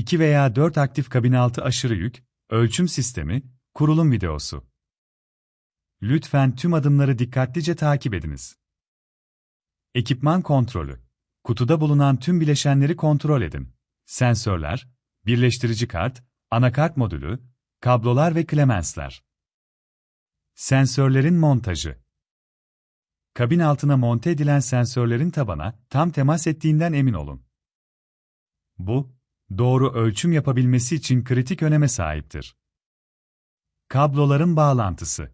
2 veya 4 aktif kabin altı aşırı yük, ölçüm sistemi, kurulum videosu. Lütfen tüm adımları dikkatlice takip ediniz. Ekipman kontrolü. Kutuda bulunan tüm bileşenleri kontrol edin. Sensörler, birleştirici kart, anakart modülü, kablolar ve klemensler. Sensörlerin montajı. Kabin altına monte edilen sensörlerin tabana tam temas ettiğinden emin olun. Bu, doğru ölçüm yapabilmesi için kritik öneme sahiptir. Kabloların bağlantısı.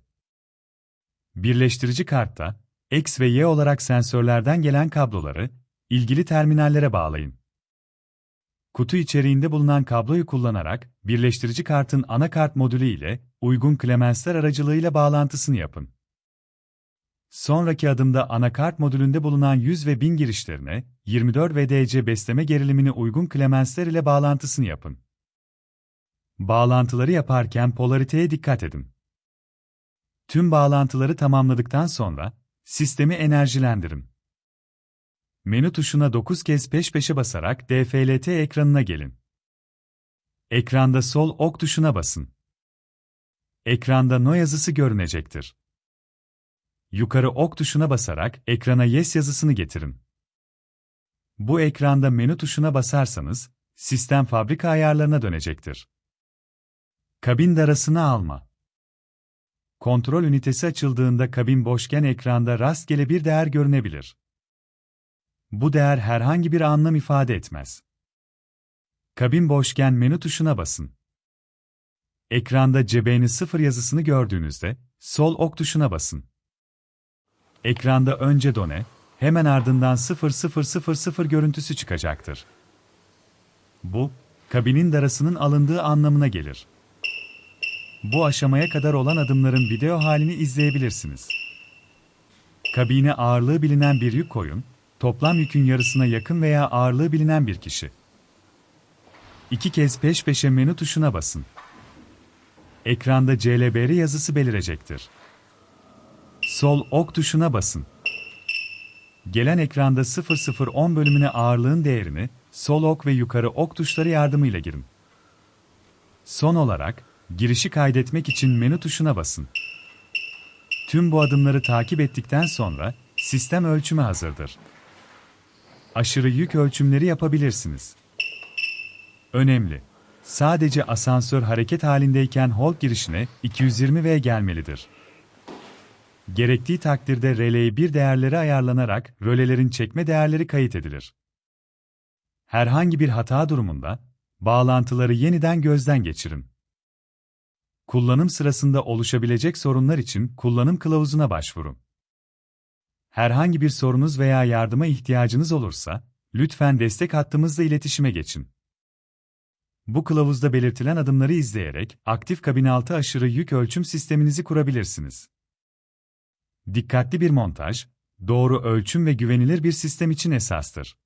Birleştirici kartta, X ve Y olarak sensörlerden gelen kabloları, ilgili terminallere bağlayın. Kutu içeriğinde bulunan kabloyu kullanarak, birleştirici kartın anakart modülü ile uygun klemensler aracılığıyla bağlantısını yapın. Sonraki adımda anakart modülünde bulunan 100 ve 1000 girişlerine 24 VDC besleme gerilimine uygun klemensler ile bağlantısını yapın. Bağlantıları yaparken polariteye dikkat edin. Tüm bağlantıları tamamladıktan sonra sistemi enerjilendirin. Menü tuşuna 9 kez peş peşe basarak DFLT ekranına gelin. Ekranda sol ok tuşuna basın. Ekranda no yazısı görünecektir. Yukarı ok tuşuna basarak ekrana Yes yazısını getirin. Bu ekranda menü tuşuna basarsanız, sistem fabrika ayarlarına dönecektir. Kabin darasını alma. Kontrol ünitesi açıldığında kabin boşken ekranda rastgele bir değer görünebilir. Bu değer herhangi bir anlam ifade etmez. Kabin boşken menü tuşuna basın. Ekranda CBN 0 yazısını gördüğünüzde, sol ok tuşuna basın. Ekranda önce done, hemen ardından 0000 görüntüsü çıkacaktır. Bu, kabinin darasının alındığı anlamına gelir. Bu aşamaya kadar olan adımların video halini izleyebilirsiniz. Kabine ağırlığı bilinen bir yük koyun, toplam yükün yarısına yakın veya ağırlığı bilinen bir kişi. İki kez peş peşe menü tuşuna basın. Ekranda CLBR yazısı belirecektir. Sol ok tuşuna basın. Gelen ekranda 0010 bölümüne ağırlığın değerini, sol ok ve yukarı ok tuşları yardımıyla girin. Son olarak, girişi kaydetmek için menü tuşuna basın. Tüm bu adımları takip ettikten sonra, sistem ölçümü hazırdır. Aşırı yük ölçümleri yapabilirsiniz. Önemli. Sadece asansör hareket halindeyken hold girişine 220V gelmelidir. Gerektiği takdirde relay bir değerleri ayarlanarak rölelerin çekme değerleri kayıt edilir. Herhangi bir hata durumunda, bağlantıları yeniden gözden geçirin. Kullanım sırasında oluşabilecek sorunlar için kullanım kılavuzuna başvurun. Herhangi bir sorunuz veya yardıma ihtiyacınız olursa, lütfen destek hattımızla iletişime geçin. Bu kılavuzda belirtilen adımları izleyerek aktif kabin altı aşırı yük ölçüm sisteminizi kurabilirsiniz. Dikkatli bir montaj, doğru ölçüm ve güvenilir bir sistem için esastır.